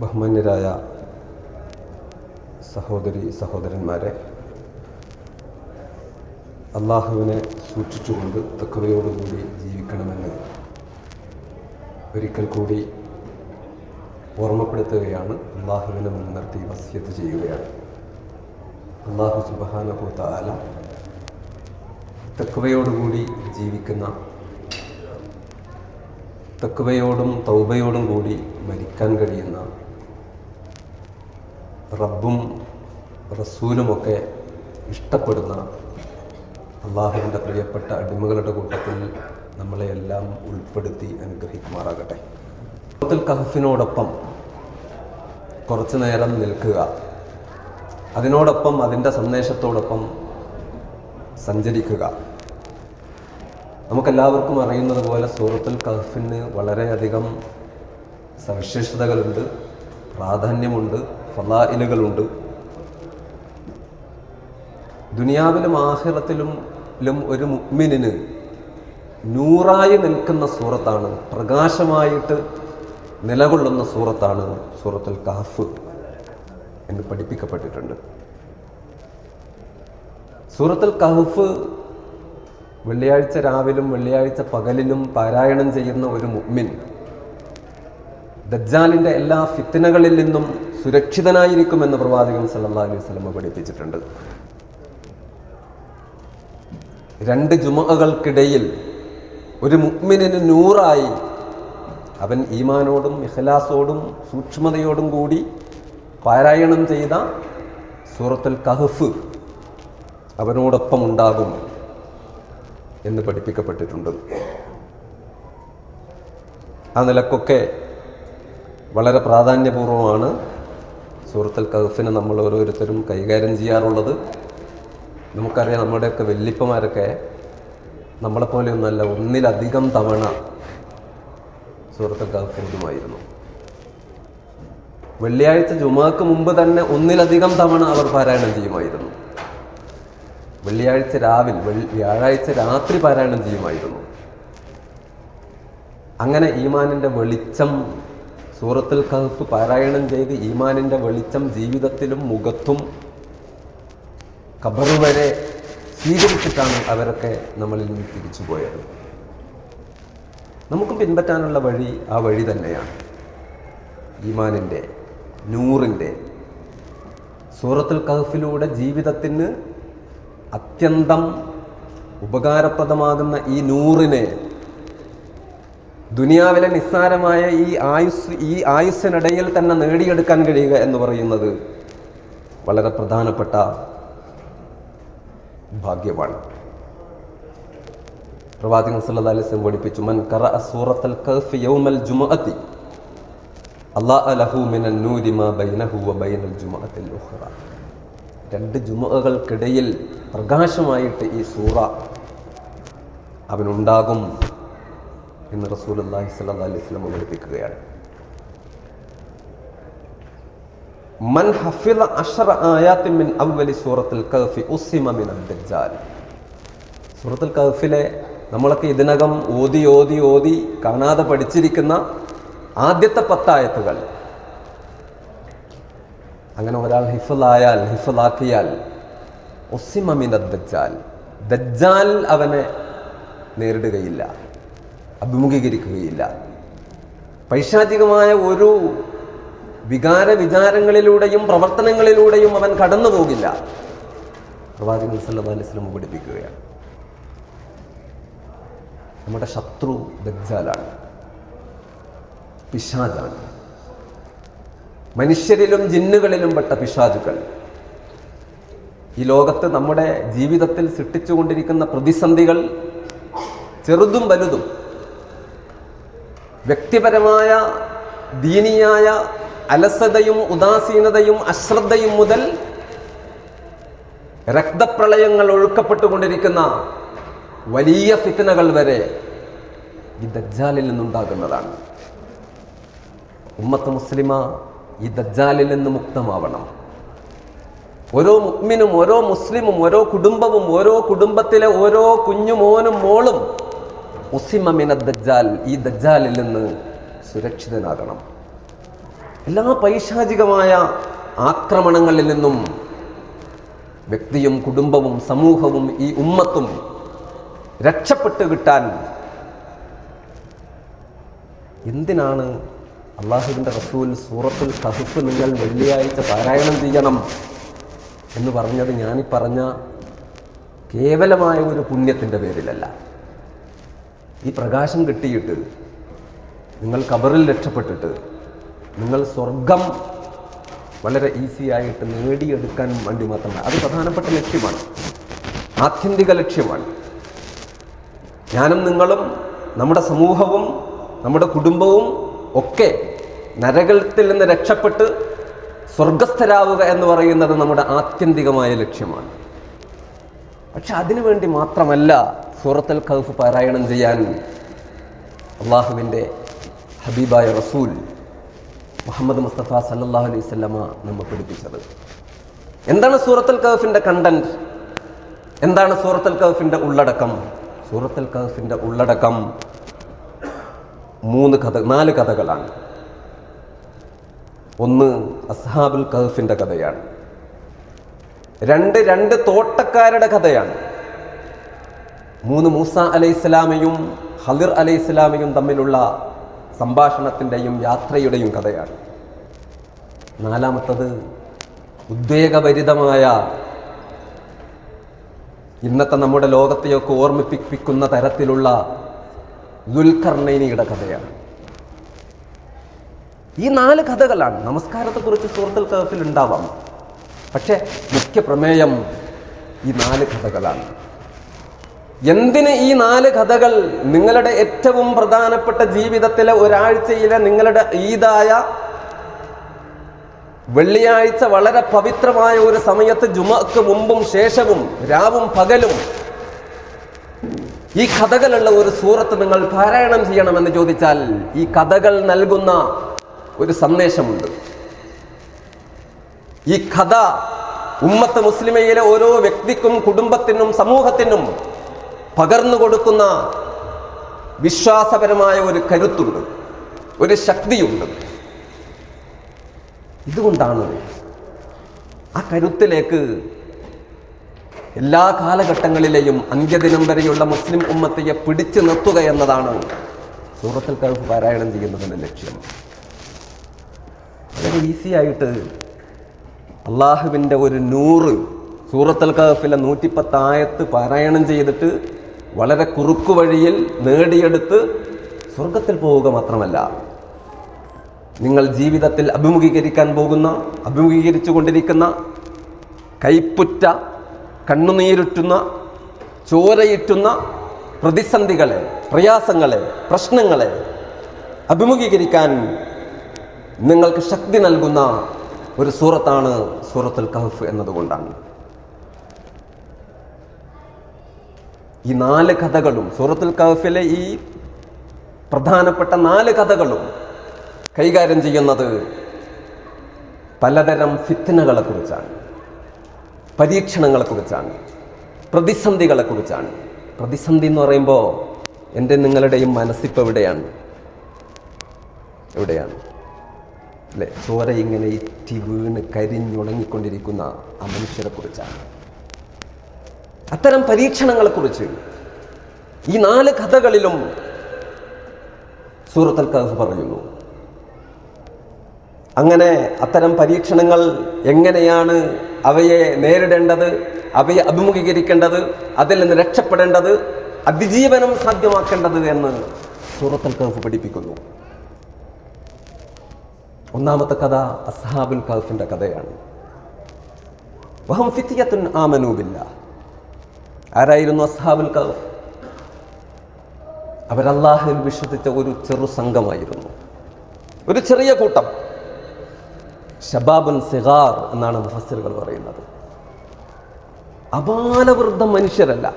ബഹുമാന്യരായ സഹോദരി സഹോദരന്മാരെ അള്ളാഹുവിനെ സൂക്ഷിച്ചുകൊണ്ട് തക്കവയോടുകൂടി ജീവിക്കണമെന്ന് ഒരിക്കൽ കൂടി ഓർമ്മപ്പെടുത്തുകയാണ്. അള്ളാഹുവിനെ മുൻനിർത്തി വസ്യത്ത് ചെയ്യുകയാണ്. അള്ളാഹു സുബാനഹു ആല തക്കവയോടുകൂടി ജീവിക്കുന്ന തക്കവയോടും തൗബയോടും കൂടി മരിക്കാൻ കഴിയുന്ന റബ്ബും റസൂലുമൊക്കെ ഇഷ്ടപ്പെടുന്ന അള്ളാഹുവിന്റെ പ്രിയപ്പെട്ട അടിമകളുടെ കൂട്ടത്തിൽ നമ്മളെ എല്ലാം ഉൾപ്പെടുത്തി അനുഗ്രഹിക്കുമാറാകട്ടെ. സൂറത്തുൽ കഹഫിനോടൊപ്പം കുറച്ച് നേരം നിൽക്കുക. അതിനോടൊപ്പം അതിന്റെ സന്ദേശത്തോടൊപ്പം സഞ്ചരിക്കുക. നമുക്കെല്ലാവർക്കും അറിയുന്നത് പോലെ സൂറത്തുൽ കഹഫിന് വളരെയധികം സവിശേഷതകളുണ്ട് പ്രാധാന്യമുണ്ട്. ഫലായിലുകളുണ്ട്. ദുനിയാവിലും ആഹിറത്തിലും ഒരു മുഗ്മിനിന് നൂറായി നിൽക്കുന്ന സൂറത്താണ് പ്രകാശമായിട്ട് നിലകൊള്ളുന്ന സൂറത്താണ് സൂറത്തുൽ കാഫ് എന്ന് പഠിപ്പിക്കപ്പെട്ടിട്ടുണ്ട്. സൂറത്തുൽ കഹഫ് വെള്ളിയാഴ്ച രാവിലും വെള്ളിയാഴ്ച പകലിലും പാരായണം ചെയ്യുന്ന ഒരു മുഗ്മിൻ ദജ്ജാലിന്റെ എല്ലാ ഫിത്തനകളിൽ നിന്നും സുരക്ഷിതനായിരിക്കുമെന്ന് പ്രവാചകൻ സല്ലാ അലൈഹി സ്വലമ പഠിപ്പിച്ചിട്ടുണ്ട്. രണ്ട് ജുമകൾക്കിടയിൽ ഒരു മുഗ്മിനിന് നൂറായി. അവൻ ഈമാനോടും ഇഖലാസോടും സൂക്ഷ്മതയോടും കൂടി പാരായണം ചെയ്ത സൂറത്തുൽ കഹഫ് അവനോടൊപ്പം ഉണ്ടാകും എന്ന് പഠിപ്പിക്കപ്പെട്ടിട്ടുണ്ട്. ആ നിലക്കൊക്കെ വളരെ പ്രാധാന്യപൂർവമാണ് സൂറത്തുൽ കഹഫിനെ നമ്മൾ ഓരോരുത്തരും കൈകാര്യം ചെയ്യാറുള്ളത്. നമുക്കറിയാം നമ്മുടെയൊക്കെ വല്യപ്പമാരൊക്കെ നമ്മളെപ്പോലെയൊന്നല്ല ഒന്നിലധികം തവണ സൂറത്തുൽ കഹഫിനുമായിരുന്നു വെള്ളിയാഴ്ച ജുമാക്ക് മുമ്പ് തന്നെ ഒന്നിലധികം തവണ അവർ പാരായണം ചെയ്യുമായിരുന്നു. വെള്ളിയാഴ്ച വെള്ളി- വ്യാഴാഴ്ച രാത്രി പാരായണം ചെയ്യുമായിരുന്നു. അങ്ങനെ ഈമാനിന്റെ വെളിച്ചം സൂറത്തുൽ കഹഫ് പാരായണം ചെയ്ത് ഈമാനിന്റെ വെളിച്ചം ജീവിതത്തിലും മുഖത്തും കബറു വരെ സ്വീകരിച്ചിട്ടാണ് അവരൊക്കെ നമ്മളിൽ നിന്ന് തിരിച്ചു പോയത്. നമുക്ക് പിൻപറ്റാനുള്ള വഴി ആ വഴി തന്നെയാണ് ഈമാനിന്റെ നൂറിന്റെ സൂറത്തുൽ കഹഫിലൂടെ ജീവിതത്തിന് അത്യന്തം ഉപകാരപ്രദമാകുന്ന ഈ നൂറിനെ ദുനിയാവിലെ നിസ്സാരമായ ഈ ആയുസ് ഈ ആയുസ്സിനിടയിൽ തന്നെ നേടിയെടുക്കാൻ കഴിയുക എന്ന് പറയുന്നത് വളരെ പ്രധാനപ്പെട്ട ഭാഗ്യമാണ്. പ്രവാചകൻ സല്ലല്ലാഹു അലൈഹി വസല്ലം പഠിപ്പിച്ചു മൻ ഖറഅ സൂറത്തുൽ കഹ്ഫ് യൗമൽ ജുമുഅത്തി ലഹു മിനൻ നൂരി മാ ബൈനഹു വ ബൈനൽ ജുമുഅത്തിൽ രണ്ട് ജുമുഅകൾക്കിടയിൽ പ്രകാശമായിട്ട് ഈ സൂറ അവനുണ്ടാകും. എന്ന് റസൂൽ അള്ളാഹി സ്വല്ലാ അലൈഹി സ്വലം പഠിപ്പിക്കുകയാണ് മൻ ഹഫിള അഷറ ആയാത്തിൻ മിൻ അവലി സൂറത്തുൽ കഹ്ഫി ഉസിമ മിൻ ദജ്ജാൽ. സൂറത്തുൽ കഹ്ഫിലെ നമ്മളൊക്കെ ഇതിനകം ഓതി ഓതി ഓതി കാണാതെ പഠിച്ചിരിക്കുന്ന ആദ്യത്തെ പത്തായത്തുകൾ. അങ്ങനെ ഒരാൾ ഹിഫലായാൽ ഹിഫലാക്കിയാൽ ഉസിമ മിൻ ദജ്ജാൽ. ദജ്ജാൽ അവനെ നേരിടുകയില്ല. അഭിമുഖീകരിക്കുകയില്ല. പൈശാചികമായ ഒരു വികാര വിചാരങ്ങളിലൂടെയും പ്രവർത്തനങ്ങളിലൂടെയും അവൻ കടന്നു പോകില്ല പ്രവാചകൻ വസല്ലം പഠിപ്പിക്കുകയാണ്. നമ്മുടെ ശത്രു ദജ്ജാലാണ്. പിശാജാണ് മനുഷ്യരിലും ജിന്നുകളിലും പെട്ട പിശാചുക്കൾ. ഈ ലോകത്ത് നമ്മുടെ ജീവിതത്തിൽ സൃഷ്ടിച്ചുകൊണ്ടിരിക്കുന്ന പ്രതിസന്ധികൾ ചെറുതും വലുതും വ്യക്തിപരമായ ദീനിയായ അലസതയും ഉദാസീനതയും അശ്രദ്ധയും മുതൽ രക്തപ്രളയങ്ങൾ ഒഴുക്കപ്പെട്ടുകൊണ്ടിരിക്കുന്ന വലിയ ഫിത്തനകൾ വരെ ഈ ദജ്ജാലിൽ നിന്നുണ്ടാകുന്നതാണ്. ഉമ്മത്ത് മുസ്ലിമ ഈ ദജ്ജാലിൽ നിന്ന് മുക്തമാവണം. ഓരോ മുക്മിനും ഓരോ മുസ്ലിമും ഓരോ കുടുംബവും ഓരോ കുടുംബത്തിലെ ഓരോ കുഞ്ഞുമോനും മോളും ഉസിമമിന ദജ്ജാൽ ഈ ദജ്ജാലിൽ നിന്ന് സുരക്ഷിതനാകണം. എല്ലാ പൈശാചികമായ ആക്രമണങ്ങളിൽ നിന്നും വ്യക്തിയും കുടുംബവും സമൂഹവും ഈ ഉമ്മത്തും രക്ഷപ്പെട്ടു കിട്ടാൻ എന്തിനാണ് അള്ളാഹുവിന്റെ റസൂൽ സൂറത്തുൽ കഹഫ് നിങ്ങൾ വെള്ളിയാഴ്ച പാരായണം ചെയ്യണം എന്ന് പറഞ്ഞത് ഞാനീ പറഞ്ഞ കേവലമായ ഒരു പുണ്യത്തിന്റെ പേരിലല്ല. ഈ പ്രകാശം കിട്ടിയിട്ട് നിങ്ങൾ കബറിൽ രക്ഷപ്പെട്ടിട്ട് നിങ്ങൾ സ്വർഗം വളരെ ഈസി ആയിട്ട് നേടിയെടുക്കാൻ വേണ്ടി മാത്രമാണ്. അത് പ്രധാനപ്പെട്ട ലക്ഷ്യമാണ്. ആത്യന്തിക ലക്ഷ്യമാണ്. ഞാനും നിങ്ങളും നമ്മുടെ സമൂഹവും നമ്മുടെ കുടുംബവും ഒക്കെ നരകത്തിൽ നിന്ന് രക്ഷപ്പെട്ട് സ്വർഗസ്ഥരാവുക എന്ന് പറയുന്നത് നമ്മുടെ ആത്യന്തികമായ ലക്ഷ്യമാണ്. പക്ഷെ അതിനുവേണ്ടി മാത്രമല്ല സൂറത്തുൽ ഖൗഫ് പാരായണം ചെയ്യാൻ അള്ളാഹുവിന്റെ ഹബീബായ റസൂൽ മുഹമ്മദ് മുസ്തഫ സല്ലല്ലാഹു അലൈഹി സ്വല്ലമ നമ്മെ പഠിപ്പിച്ചത്. എന്താണ് സൂറത്തൽ കൗഫിന്റെ കണ്ടന്റ് എന്താണ് സൂറത്തൽ കൗഫിന്റെ ഉള്ളടക്കം? സൂറത്തൽ കൗഫിന്റെ ഉള്ളടക്കം മൂന്ന് കഥ നാല് കഥകളാണ്. ഒന്ന് അസ്ഹാബുൽ കഹഫിന്റെ കഥയാണ്. രണ്ട് രണ്ട് തോട്ടക്കാരുടെ കഥയാണ്. മൂന്ന് മൂസ അലൈഹി ഇസ്ലാമയും ഹദിർ അലൈഹിസ്ലാമയും തമ്മിലുള്ള സംഭാഷണത്തിന്റെയും യാത്രയുടെയും കഥയാണ്. നാലാമത്തത് ഉദ്വേഗഭരിതമായ ഇന്നത്തെ നമ്മുടെ ലോകത്തെയൊക്കെ ഓർമ്മിപ്പിക്കുന്ന തരത്തിലുള്ള ദുൽഖർണൈനിയുടെ കഥയാണ്. ഈ നാല് കഥകളാണ് നമസ്കാരത്തെക്കുറിച്ച് സുഹൃത്തുൽ കഹഫിൽ ഉണ്ടാവാം. പക്ഷേ മുഖ്യ പ്രമേയം ഈ നാല് കഥകളാണ്. എന്തിന് ഈ നാല് കഥകൾ നിങ്ങളുടെ ഏറ്റവും പ്രധാനപ്പെട്ട ജീവിതത്തിലെ ഒരാഴ്ചയിലെ നിങ്ങളുടെ ഈദായ വെള്ളിയാഴ്ച വളരെ പവിത്രമായ ഒരു സമയത്ത് ജുമക്ക് മുമ്പും ശേഷവും രാവും പകലും ഈ കഥകളുള്ള ഒരു സൂറത്ത് നിങ്ങൾ പാരായണം ചെയ്യണമെന്ന് ചോദിച്ചാൽ ഈ കഥകൾ നൽകുന്ന ഒരു സന്ദേശമുണ്ട്. ഈ കഥ ഉമ്മത്ത് മുസ്ലിമയിലെ ഓരോ വ്യക്തിക്കും കുടുംബത്തിനും സമൂഹത്തിനും പകർന്നു കൊടുക്കുന്ന വിശ്വാസപരമായ ഒരു കരുത്തുണ്ട് ഒരു ശക്തിയുണ്ട്. ഇതുകൊണ്ടാണ് ആ കരുത്തിലേക്ക് എല്ലാ കാലഘട്ടങ്ങളിലെയും അന്ത്യദിനം വരെയുള്ള മുസ്ലിം ഉമ്മത്തയെ പിടിച്ചു നിർത്തുക എന്നതാണ് സൂറത്തിൽ കഹഫ് പാരായണം ചെയ്യുന്നതിന്റെ ലക്ഷ്യം. വളരെ ഈസി ആയിട്ട് അള്ളാഹുവിന്റെ ഒരു നൂറ് സൂറത്തൽ കഹഫിലെ നൂറ്റിപ്പത്തായത്ത് പാരായണം ചെയ്തിട്ട് വളരെ കുറുക്കു വഴിയിൽ നേടിയെടുത്ത് സ്വർഗത്തിൽ പോവുക മാത്രമല്ല നിങ്ങൾ ജീവിതത്തിൽ അഭിമുഖീകരിക്കാൻ പോകുന്ന അഭിമുഖീകരിച്ചു കൊണ്ടിരിക്കുന്ന കൈപ്പുറ്റ കണ്ണുനീരുറ്റുന്ന ചോരയിട്ടുന്ന പ്രതിസന്ധികളെ പ്രയാസങ്ങളെ പ്രശ്നങ്ങളെ അഭിമുഖീകരിക്കാൻ നിങ്ങൾക്ക് ശക്തി നൽകുന്ന ഒരു സൂറത്താണ് സൂറത്തുൽ കഹഫ് എന്നതുകൊണ്ടാണ്. ഈ നാല് കഥകളും സൂറത്തുൽ കഹഫിലെ ഈ പ്രധാനപ്പെട്ട നാല് കഥകളും കൈകാര്യം ചെയ്യുന്നത് പലതരം ഫിത്തനകളെ കുറിച്ചാണ് പരീക്ഷണങ്ങളെ കുറിച്ചാണ് പ്രതിസന്ധികളെ കുറിച്ചാണ് പ്രതിസന്ധി എന്ന് പറയുമ്പോൾ എന്റെ നിങ്ങളുടെയും മനസ്സിപ്പോൾ എവിടെയാണ്? എവിടെയാണ്? അല്ലേ? ചോര ഇങ്ങനെ ഇറ്റി വീണ് കരിഞ്ഞുണങ്ങിക്കൊണ്ടിരിക്കുന്ന ആ മനുഷ്യരെ കുറിച്ചാണ് അത്തരം പരീക്ഷണങ്ങളെക്കുറിച്ച് ഈ നാല് കഥകളിലും സൂറത്തൽ കഥ പറയുന്നു. അങ്ങനെ അത്തരം പരീക്ഷണങ്ങൾ എങ്ങനെയാണ് അവയെ നേരിടേണ്ടത് അവയെ അഭിമുഖീകരിക്കേണ്ടത് അതിൽ നിന്ന് രക്ഷപ്പെടേണ്ടത് അതിജീവനം സാധ്യമാക്കേണ്ടത് എന്ന് സൂറത്തൽ കഹഫ് പഠിപ്പിക്കുന്നു. ഒന്നാമത്തെ കഥ അസ്ഹാബുൽ കഹഫിന്റെ കഥയാണ്. വഹം ഫിത്തിയത്തുൻ ആമനൂബില്ല ആരായിരുന്നു അസ്ഹാബുൽ കഹഫ് അവരല്ലാഹിൽ വിശ്വസിച്ച ഒരു ചെറു സംഘമായിരുന്നു. ഒരു ചെറിയ കൂട്ടം. ഷബാബുൻ സിഗാർ എന്നാണ് മുഫസ്സിറുകൾ പറയുന്നത്. അപാലവൃദ്ധം മനുഷ്യരല്ല.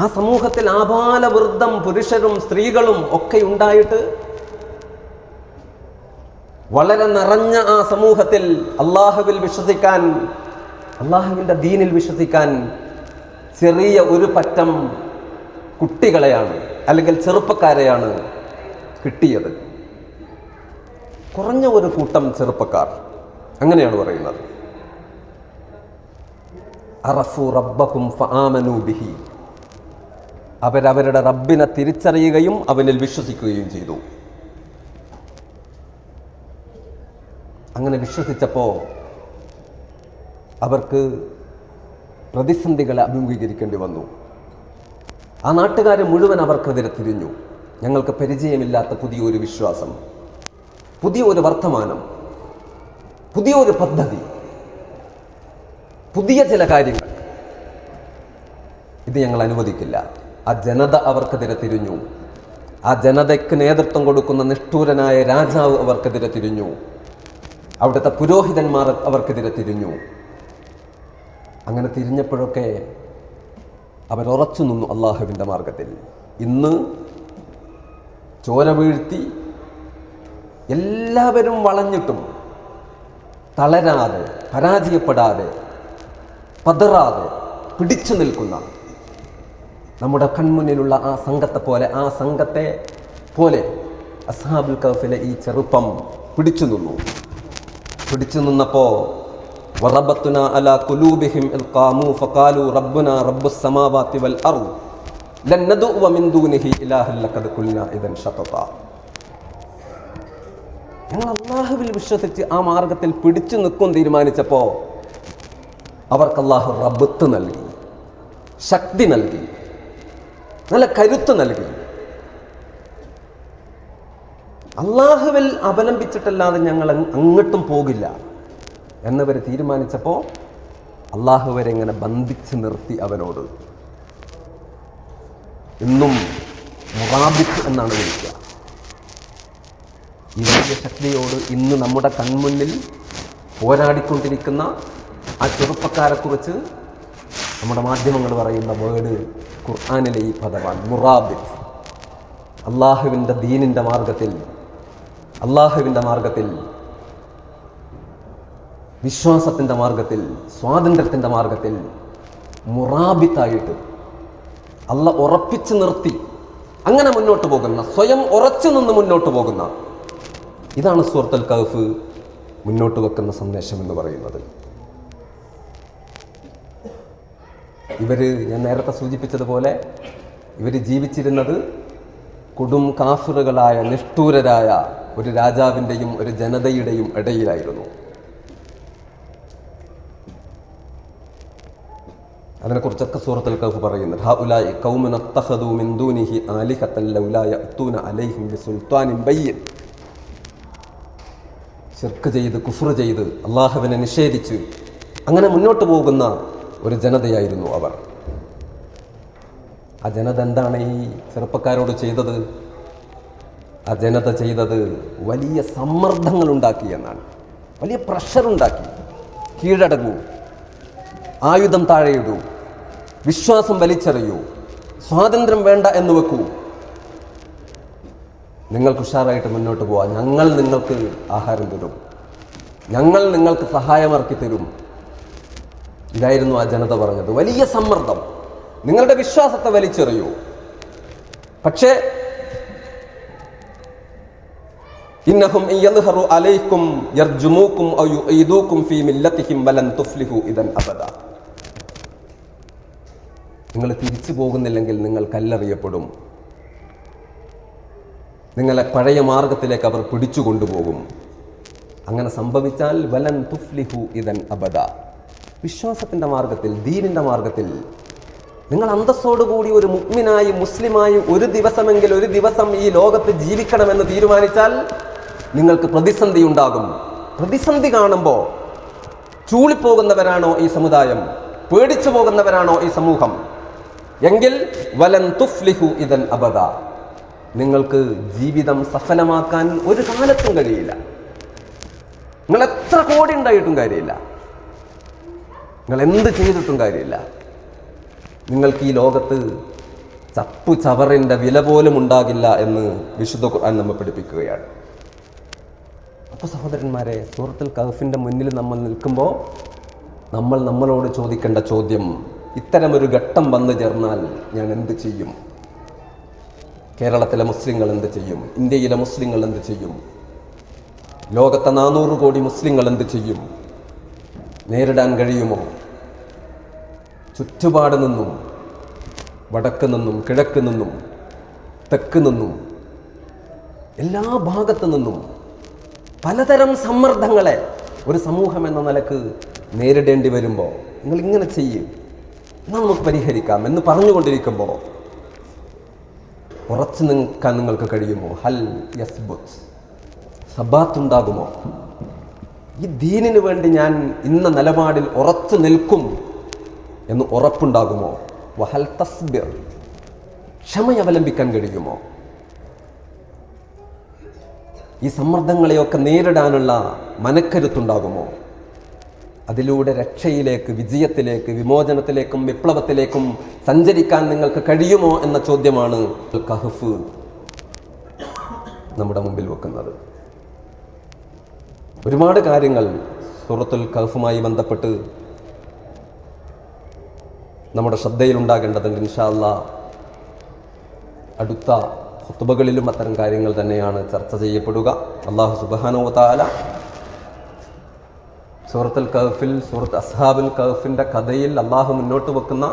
ആ സമൂഹത്തിൽ ആപാലവൃദ്ധം പുരുഷരും സ്ത്രീകളും ഒക്കെ ഉണ്ടായിട്ട് വളരെ നിറഞ്ഞ ആ സമൂഹത്തിൽ അള്ളാഹുവിൽ വിശ്വസിക്കാൻ അള്ളാഹുവിന്റെ ദീനിൽ വിശ്വസിക്കാൻ ചെറിയ ഒരു പറ്റം കുട്ടികളെയാണ് അല്ലെങ്കിൽ ചെറുപ്പക്കാരെയാണ് കിട്ടിയത്. കുറഞ്ഞ ഒരു കൂട്ടം ചെറുപ്പക്കാർ. അങ്ങനെയാണ് പറയുന്നത്. അറഫു റബ്ബക്കും ഫആമനു ബിഹി. അവരവരുടെ റബ്ബിനെ തിരിച്ചറിയുകയും അവനിൽ വിശ്വസിക്കുകയും ചെയ്തു. അങ്ങനെ വിശ്വസിച്ചപ്പോൾ അവർക്ക് പ്രതിസന്ധികളെ അഭിമുഖീകരിക്കേണ്ടി വന്നു. ആ നാട്ടുകാർ മുഴുവൻ അവർക്കെതിരെ തിരിഞ്ഞു. ഞങ്ങൾക്ക് പരിചയമില്ലാത്ത പുതിയൊരു വിശ്വാസം പുതിയൊരു വർത്തമാനം പുതിയൊരു പദ്ധതി പുതിയ ചില കാര്യങ്ങൾ. ഇത് ഞങ്ങൾ അനുവദിക്കില്ല. ആ ജനത അവർക്കെതിരെ തിരിഞ്ഞു. ആ ജനതയ്ക്ക് നേതൃത്വം കൊടുക്കുന്ന നിഷ്ഠൂരനായ രാജാവ് അവർക്കെതിരെ തിരിഞ്ഞു. അവിടുത്തെ പുരോഹിതന്മാർ അവർക്കെതിരെ തിരിഞ്ഞു. അങ്ങനെ തിരിഞ്ഞപ്പോഴൊക്കെ അവരുറച്ചു നിന്നു അള്ളാഹുവിന്റെ മാർഗത്തിൽ. ഇന്ന് ചോര വീഴ്ത്തി എല്ലാവരും വളഞ്ഞിട്ടും തളരാതെ പരാജയപ്പെടാതെ പതറാതെ പിടിച്ചു നിൽക്കുന്ന നമ്മുടെ കൺമുന്നിലുള്ള ആ സംഘത്തെ പോലെ ആ സംഘത്തെ പോലെ അസ്ഹാബുൽ കഫിലെ ഈ ചെറുപ്പം പിടിച്ചു നിന്നു. പിടിച്ചു നിന്നപ്പോൾ വറബത്തുന അല കുലൂബിഹിം ഇൽ ഖാമു ഫഖാലു റബ്ബുന റബ്ബുസ് സമാവാതി വൽ അർദ് ലൻ നദുവ മിൻ ദൂനിഹി ഇലാഹൻ ലഖദ് ഖുൽനാ ഇദൻ ഷതത ഞങ്ങൾ അള്ളാഹുവിൽ വിശ്വസിച്ച് ആ മാർഗത്തിൽ പിടിച്ചു നിൽക്കും തീരുമാനിച്ചപ്പോൾ അവർക്ക് അള്ളാഹു റബ്ബത്ത് നൽകി ശക്തി നൽകി നല്ല കരുത്ത് നൽകി. അള്ളാഹുവിൽ അവലംബിച്ചിട്ടല്ലാതെ ഞങ്ങൾ അങ്ങ് അങ്ങോട്ടും പോകില്ല. എന്നവർ തീരുമാനിച്ചപ്പോൾ അള്ളാഹുവരെ ഇങ്ങനെ ബന്ധിച്ച് നിർത്തി അവനോട്. ഇന്നും മുറാബിഖ് എന്നാണ് വിളിക്കുക. ഈ വലിയ ശക്തിയോട് ഇന്ന് നമ്മുടെ കൺമുന്നിൽ പോരാടിക്കൊണ്ടിരിക്കുന്ന ആ ചെറുപ്പക്കാരെക്കുറിച്ച് നമ്മുടെ മാധ്യമങ്ങൾ പറയുന്ന വേർഡ് ഖുർആാനിലെ ഈ പദമാണ് മുറാബിത്ത് അള്ളാഹുവിന്റെ ദീനിന്റെ മാർഗത്തിൽ അള്ളാഹുവിന്റെ മാർഗത്തിൽ വിശ്വാസത്തിന്റെ മാർഗത്തിൽ സ്വാതന്ത്ര്യത്തിന്റെ മാർഗത്തിൽ മുറാബിത്തായിട്ട് അല്ല ഉറപ്പിച്ചു നിർത്തി അങ്ങനെ മുന്നോട്ട് പോകുന്ന സ്വയം ഉറച്ചു നിന്ന് മുന്നോട്ട് പോകുന്ന ഇതാണ് സുഹൃത്തൽ കഹഫ് മുന്നോട്ട് വെക്കുന്ന സന്ദേശം എന്ന് പറയുന്നത്. ഇവർ ഞാൻ നേരത്തെ സൂചിപ്പിച്ചതുപോലെ ഇവർ ജീവിച്ചിരുന്നത് കൊടും കാഫിറുകളായ നിഷ്ഠൂരരായ ഒരു രാജാവിന്റെയും ഒരു ജനതയുടെയും ഇടയിലായിരുന്നു. അതിനെക്കുറിച്ചൊക്കെ സൂറത്തുൽ കൗഫ് പറയുന്നുണ്ട്. ചെർക്ക് ചെയ്ത് കുഫർ ചെയ്ത് അള്ളാഹുവിനെ നിഷേധിച്ച് അങ്ങനെ മുന്നോട്ട് പോകുന്ന ഒരു ജനതയായിരുന്നു അവർ. ആ ജനത എന്താണ് ഈ ചെറുപ്പക്കാരോട് ചെയ്തത്? ആ ജനത ചെയ്തത് വലിയ സമ്മർദ്ദങ്ങൾ ഉണ്ടാക്കി എന്നാണ്. വലിയ പ്രഷർ ഉണ്ടാക്കി. കീഴടങ്ങൂ. ആയുധം താഴെയിടൂ. വിശ്വാസം വലിച്ചെറിയൂ. സ്വാതന്ത്ര്യം വേണ്ട എന്ന് വെക്കൂ. നിങ്ങൾക്ക് ഉഷാറായിട്ട് മുന്നോട്ട് പോവാം. ഞങ്ങൾ നിങ്ങൾക്ക് ആഹാരം തരും. ഞങ്ങൾ നിങ്ങൾക്ക് സഹായമിറക്കി തരും. ഇതായിരുന്നു ആ ജനത പറഞ്ഞത്. വലിയ സമ്മർദ്ദം. നിങ്ങളുടെ വിശ്വാസത്തെ വലിച്ചെറിയൂ. പക്ഷേ ഇന്നഹും അലൈക്കും ഔ ഫീ മില്ലത്തിഹിം വലൻ തുഫ്ലിഹു ഇദൻ അബദ. നിങ്ങൾ തിരിച്ചു പോകുന്നില്ലെങ്കിൽ നിങ്ങൾ കല്ലെറിയപ്പെടും. നിങ്ങളെ പഴയ മാർഗത്തിലേക്ക് അവർ പിടിച്ചു കൊണ്ടുപോകും. അങ്ങനെ സംഭവിച്ചാൽ വലൻ തുഫ്ലിഹു ഇതൻ അബദ. വിശ്വാസത്തിന്റെ മാർഗത്തിൽ ദീനിന്റെ മാർഗത്തിൽ. നിങ്ങൾ അന്തസ്സോടുകൂടി ഒരു മുഗ്മിനായി മുസ്ലിമായി ഒരു ദിവസമെങ്കിൽ ഒരു ദിവസം ഈ ലോകത്ത് ജീവിക്കണമെന്ന് തീരുമാനിച്ചാൽ നിങ്ങൾക്ക് പ്രതിസന്ധി ഉണ്ടാകും. പ്രതിസന്ധി കാണുമ്പോൾ ചൂളിപ്പോകുന്നവരാണോ ഈ സമുദായം? പേടിച്ചു പോകുന്നവരാണോ ഈ സമൂഹം? എങ്കിൽ വലൻ തുഫ്ലിഹു ഇതൻ അബദ. നിങ്ങൾക്ക് ജീവിതം സഫലമാക്കാൻ ഒരു കാലത്തും കഴിയില്ല. നിങ്ങൾ എത്ര കോടി ഉണ്ടായിട്ടും കാര്യമില്ല. നിങ്ങൾ എന്ത് ചെയ്തിട്ടും കാര്യമില്ല. നിങ്ങൾക്ക് ഈ ലോകത്ത് ചപ്പു ചവറിന്റെ വില പോലും ഉണ്ടാകില്ല എന്ന് വിശുദ്ധ ഖുർആൻ നമ്മെ പഠിപ്പിക്കുകയാണ്. അപ്പോൾ സഹോദരന്മാരെ സൂറത്തുൽ കഹഫിന്റെ മുന്നിൽ നമ്മൾ നിൽക്കുമ്പോൾ നമ്മൾ നമ്മളോട് ചോദിക്കേണ്ട ചോദ്യം ഇത്തരമൊരു ഘട്ടം വന്നു ചേർന്നാൽ ഞാൻ എന്ത് ചെയ്യും? കേരളത്തിലെ മുസ്ലിങ്ങൾ എന്ത് ചെയ്യും? ഇന്ത്യയിലെ മുസ്ലിങ്ങൾ എന്ത് ചെയ്യും? ലോകത്തെ നാനൂറ് കോടി മുസ്ലിങ്ങൾ എന്ത് ചെയ്യും? നേരിടാൻ കഴിയുമോ? ചുറ്റുപാട് നിന്നും വടക്ക് നിന്നും കിഴക്ക് നിന്നും തെക്ക് നിന്നും എല്ലാ ഭാഗത്തു നിന്നും പലതരം സമ്മർദ്ദങ്ങളെ ഒരു സമൂഹം എന്ന നിലയ്ക്ക് നേരിടേണ്ടി വരുമ്പോൾ നിങ്ങൾ ഇങ്ങനെ ചെയ്യും. എന്നാൽ നമുക്ക് പരിഹരിക്കാം എന്ന് പറഞ്ഞുകൊണ്ടിരിക്കുമ്പോൾ ഉറച്ചു നിൽക്കാൻ നിങ്ങൾക്ക് കഴിയുമോ? ഹൽ യസ്ബുത്ത് സബാത്തുണ്ടാകുമോ? ഈ ദീനിനു വേണ്ടി ഞാൻ ഇന്ന നിലപാടിൽ ഉറച്ചു നിൽക്കും എന്ന് ഉറപ്പുണ്ടാകുമോ? വഹൽ തസ്ബിർ. ക്ഷമ അവലംബിക്കാൻ കഴിയുമോ? ഈ സമ്മർദ്ദങ്ങളെയൊക്കെ നേരിടാനുള്ള മനക്കരുത്തുണ്ടാകുമോ? അതിലൂടെ രക്ഷയിലേക്ക് വിജയത്തിലേക്ക് വിമോചനത്തിലേക്കും വിപ്ലവത്തിലേക്കും സഞ്ചരിക്കാൻ നിങ്ങൾക്ക് കഴിയുമോ എന്ന ചോദ്യമാണ് കഹഫ് നമ്മുടെ മുമ്പിൽ വെക്കുന്നത്. ഒരുപാട് കാര്യങ്ങൾ സൂറത്തുൽ കഹഫുമായി ബന്ധപ്പെട്ട് നമ്മുടെ ശ്രദ്ധയിലുണ്ടാകേണ്ടതുണ്ട് ഇൻഷാല്ല അടുത്ത ഹുത്തുബകളിലും അത്തരം കാര്യങ്ങൾ തന്നെയാണ് ചർച്ച ചെയ്യപ്പെടുക. അള്ളാഹു സുബാനോ താല സൂറത്തുൽ കഹഫിൽ സൂറത്ത് അസ്ഹാബുൽ കഹഫിന്റെ കഥയിൽ അള്ളാഹു മുന്നോട്ട് വെക്കുന്ന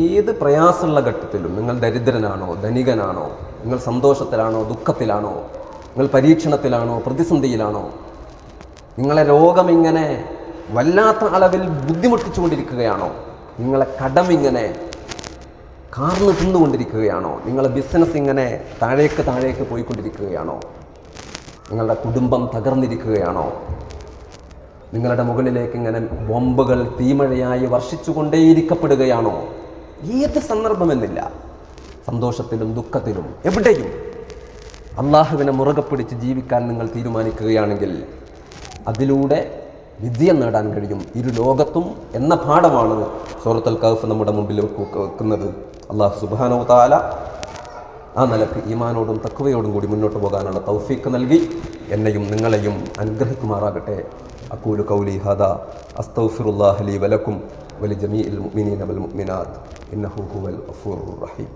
ഏത് പ്രയാസമുള്ള ഘട്ടത്തിലും നിങ്ങൾ ദരിദ്രനാണോ ധനികനാണോ നിങ്ങൾ സന്തോഷത്തിലാണോ ദുഃഖത്തിലാണോ നിങ്ങൾ പരീക്ഷണത്തിലാണോ പ്രതിസന്ധിയിലാണോ നിങ്ങളെ രോഗം ഇങ്ങനെ വല്ലാത്ത അളവിൽ ബുദ്ധിമുട്ടിച്ചുകൊണ്ടിരിക്കുകയാണോ നിങ്ങളെ കടം ഇങ്ങനെ കാർന്ന് തിന്നുകൊണ്ടിരിക്കുകയാണോ നിങ്ങളെ ബിസിനസ് ഇങ്ങനെ താഴേക്ക് താഴേക്ക് പോയിക്കൊണ്ടിരിക്കുകയാണോ നിങ്ങളുടെ കുടുംബം തകർന്നിരിക്കുകയാണോ നിങ്ങളുടെ മുകളിലേക്ക് ഇങ്ങനെ ബോംബുകൾ തീമഴയായി വർഷിച്ചുകൊണ്ടേയിരിക്കപ്പെടുകയാണോ? ഏത് സന്ദർഭമെന്നില്ല. സന്തോഷത്തിലും ദുഃഖത്തിലും എവിടെയും അള്ളാഹുവിനെ മുറുകെ പിടിച്ച് ജീവിക്കാൻ നിങ്ങൾ തീരുമാനിക്കുകയാണെങ്കിൽ അതിലൂടെ വിജയം നേടാൻ കഴിയും. ഇരു ലോകത്തും എന്ന പാഠമാണ് സൂറത്തുൽ കഹഫ് നമ്മുടെ മുമ്പിൽ വെക്കുന്നത്. അള്ളാഹു സുബാനോ താല ആ നിലയ്ക്ക് ഈമാനോടും തക്കവയോടും കൂടി മുന്നോട്ട് പോകാനുള്ള തൗഫീക്ക് നൽകി. എന്നെയും നിങ്ങളെയും അനുഗ്രഹിക്കുമാറാകട്ടെ. അക്കൂലു കൗലി ഹദ അസ്തൗഫിറുല്ലാഹ് الله വലക്കും വലി ولجميع വൽ മുഅ്മിനാത്ത് ഇന്നഹു ഹുവൽ ഗഫൂറുർ റഹീം